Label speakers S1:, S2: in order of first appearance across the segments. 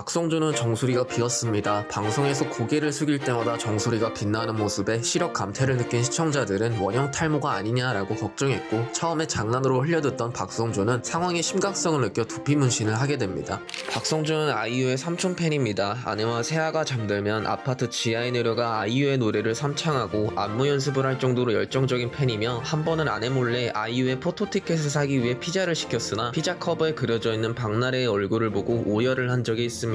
S1: 박성준은 정수리가 비었습니다. 방송에서 고개를 숙일 때마다 정수리가 빛나는 모습에 시력 감퇴를 느낀 시청자들은 원형 탈모가 아니냐라고 걱정했고 처음에 장난으로 흘려듣던 박성준은 상황의 심각성을 느껴 두피 문신을 하게 됩니다. 박성준은 아이유의 삼촌 팬입니다. 아내와 새아가 잠들면 아파트 지하에 내려가 아이유의 노래를 삼창하고 안무 연습을 할 정도로 열정적인 팬이며 한 번은 아내 몰래 아이유의 포토티켓을 사기 위해 피자를 시켰으나 피자 커버에 그려져 있는 박나래의 얼굴을 보고 오열을 한 적이 있습니다.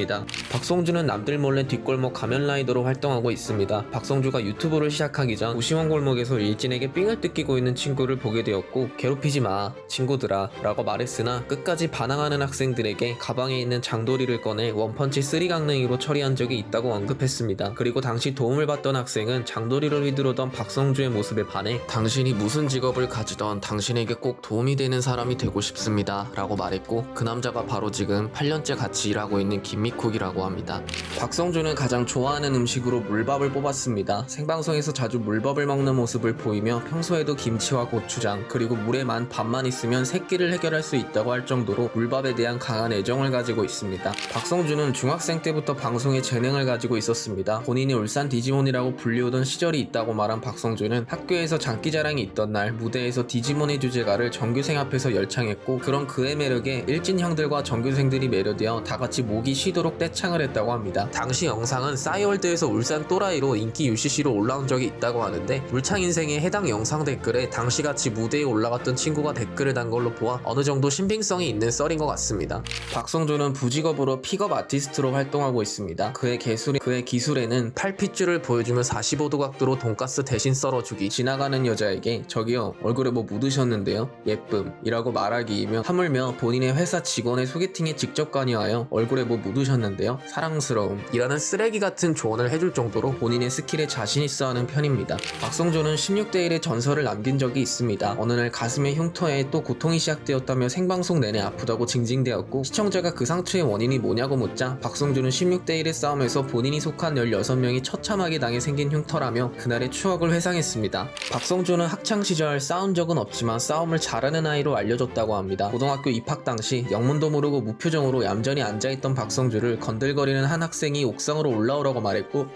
S1: 박성준은 남들 몰래 뒷골목 가면라이더로 활동하고 있습니다. 박성주가 유튜브를 시작하기 전 우시원 골목에서 일진에게 삥을 뜯기고 있는 친구를 보게 되었고 괴롭히지 마 친구들아 라고 말했으나 끝까지 반항하는 학생들에게 가방에 있는 장도리를 꺼내 원펀치 쓰리 강냉이로 처리한 적이 있다고 언급했습니다. 그리고 당시 도움을 받던 학생은 장도리를 휘두르던 박성주의 모습에 반해 당신이 무슨 직업을 가지던 당신에게 꼭 도움이 되는 사람이 되고 싶습니다 라고 말했고 그 남자가 바로 지금 8년째 같이 일하고 있는 김 미쿡이라고 합니다. 박성주는 가장 좋아하는 음식으로 물밥을 뽑았습니다. 생방송에서 자주 물밥을 먹는 모습을 보이며 평소에도 김치와 고추장 그리고 물에만 밥만 있으면 새끼를 해결할 수 있다고 할 정도로 물밥에 대한 강한 애정을 가지고 있습니다. 박성주는 중학생 때부터 방송에 재능을 가지고 있었습니다. 본인이 울산 디지몬이라고 불리우던 시절이 있다고 말한 박성주는 학교에서 장기자랑이 있던 날 무대에서 디지몬의 주제가를 전교생 앞에서 열창했고 그런 그의 매력에 일진 형들과 전교생들이 매료되어 다 같이 목이 쉬도록 떼창을 했다고 합니다. 당시 영상은 싸이월드에서 울산 또라이로 인기 UCC로 올라온 적이 있다고 하는데 물창 인생의 해당 영상 댓글에 당시같이 무대에 올라갔던 친구가 댓글을 단 걸로 보아 어느 정도 신빙성이 있는 썰인 것 같습니다. 박성조는 부직업으로 픽업 아티스트로 활동하고 있습니다. 그의 기술이 그의 기술에는 팔핏줄을 보여주며 45도 각도로 돈가스 대신 썰어주기 지나가는 여자에게 저기요 얼굴에 뭐 묻으셨는데요 예쁨이라고 말하기이며 하물며 본인의 회사 직원의 소개팅에 직접 관여하여 얼굴에 뭐 묻 으셨는데요 사랑스러움이라는 쓰레기 같은 조언을 해줄 정도로 본인의 스킬에 자신 있어 하는 편입니다. 박성조는 16대 1의 전설을 남긴 적이 있습니다. 어느 날 가슴의 흉터에 또 고통이 시작되었다며 생방송 내내 아프다고 징징대었고 시청자가 그 상처의 원인이 뭐냐고 묻자 박성조는 16대 1의 싸움에서 본인이 속한 16명이 처참하게 당해 생긴 흉터라며 그날의 추억을 회상했습니다. 박성조는 학창 시절 싸운 적은 없지만 싸움을 잘하는 아이로 알려졌다고 합니다. 고등학교 입학 당시 영문도 모르고 무표정으로 얌전히 앉아있던 박성 주를 건들거리는 한 학생이 옥상으로 올라오라고 말했고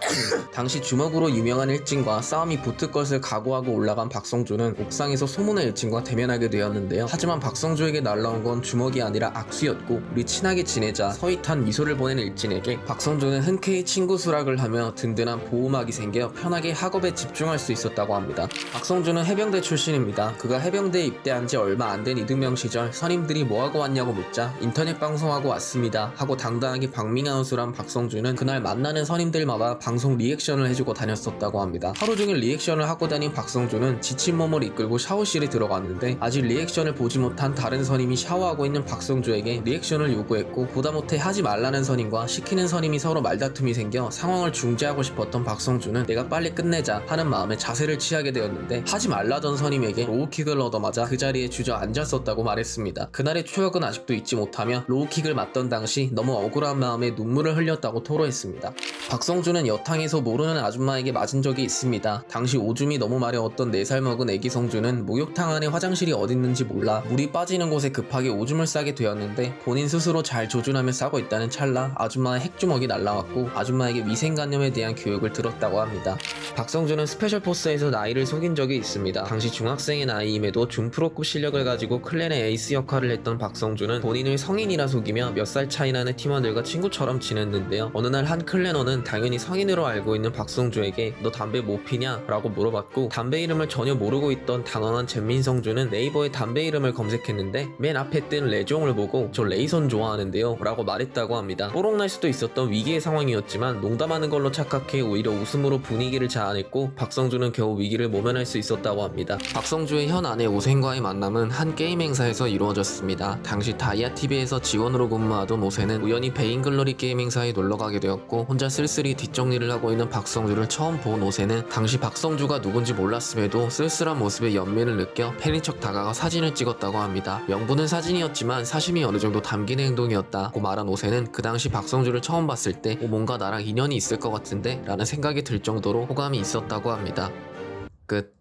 S1: 당시 주먹으로 유명한 일진과 싸움이 붙을 것을 각오하고 올라간 박성주는 옥상에서 소문의 일진과 대면하게 되었는데요. 하지만 박성주에게 날라온 건 주먹이 아니라 악수였고 우리 친하게 지내자 서윗한 미소를 보낸 일진에게 박성주는 흔쾌히 친구 수락을 하며 든든한 보호막이 생겨 편하게 학업에 집중할 수 있었다고 합니다. 박성주는 해병대 출신입니다. 그가 해병대에 입대한 지 얼마 안 된 이등병 시절 선임들이 뭐하고 왔냐고 묻자 인터넷 방송하고 왔습니다 하고 당당하게 박밍아웃을 한 박성주는 그날 만나는 선임들마다 방송 리액션을 해주고 다녔었다고 합니다. 하루 종일 리액션을 하고 다닌 박성주는 지친 몸을 이끌고 샤워실에 들어갔는데 아직 리액션을 보지 못한 다른 선임이 샤워하고 있는 박성주에게 리액션을 요구했고 보다 못해 하지 말라는 선임과 시키는 선임이 서로 말다툼이 생겨 상황을 중재하고 싶었던 박성주는 내가 빨리 끝내자 하는 마음에 자세를 취하게 되었는데 하지 말라던 선임에게 로우킥을 얻어맞아 그 자리에 주저앉았었다고 말했습니다. 그날의 추억은 아직도 잊지 못하며 로우킥을 맞던 당시 너무 억울한 마음에 눈물을 흘렸다고 토로했습니다. 박성주는 여탕에서 모르는 아줌마에게 맞은 적이 있습니다. 당시 오줌이 너무 마려웠던 4살 먹은 애기 성주는 목욕탕 안에 화장실이 어딨는지 몰라 물이 빠지는 곳에 급하게 오줌을 싸게 되었는데 본인 스스로 잘 조준하며 싸고 있다는 찰나 아줌마의 핵주먹이 날라왔고 아줌마에게 위생관념에 대한 교육을 들었다고 합니다. 박성주는 스페셜 포스에서 나이를 속인 적이 있습니다. 당시 중학생의 나이임에도 중프로급 실력을 가지고 클랜의 에이스 역할을 했던 박성주는 본인을 성인이라 속이며 몇 살 차이 나는 팀원들과 친구처럼 지냈는데요. 어느 날 한 클랜원은 당연히 성인으로 알고 있는 박성주에게 너 담배 못 피냐? 라고 물어봤고 담배 이름을 전혀 모르고 있던 당황한 젠민성주는 네이버에 담배 이름을 검색했는데 맨 앞에 뜬 레종을 보고 저 레이선 좋아하는데요 라고 말했다고 합니다. 뽀록날 수도 있었던 위기의 상황이었지만 농담하는 걸로 착각해 오히려 웃음으로 분위기를 자아냈고 박성주는 겨우 위기를 모면할 수 있었다고 합니다. 박성주의 현 아내 오센과의 만남은 한 게임 행사에서 이루어졌습니다. 당시 다이아TV에서 직원으로 근무하던 오 센은 우연히 베인글러리 게임 행사에 놀러가게 되었고 혼자 쓸쓸히 뒷정리를 하고 있는 박성주를 처음 본 오센은 당시 박성주가 누군지 몰랐음에도 쓸쓸한 모습에 연민을 느껴 팬인 척 다가가 사진을 찍었다고 합니다. 명분은 사진이었지만 사심이 어느 정도 담긴 행동이었다고 말한 오센은 그 당시 박성주를 처음 봤을 때 어, 뭔가 나랑 인연이 있을 것 같은데 라는 생각이 들 정도로 호감이 있었다고 합니다. 끝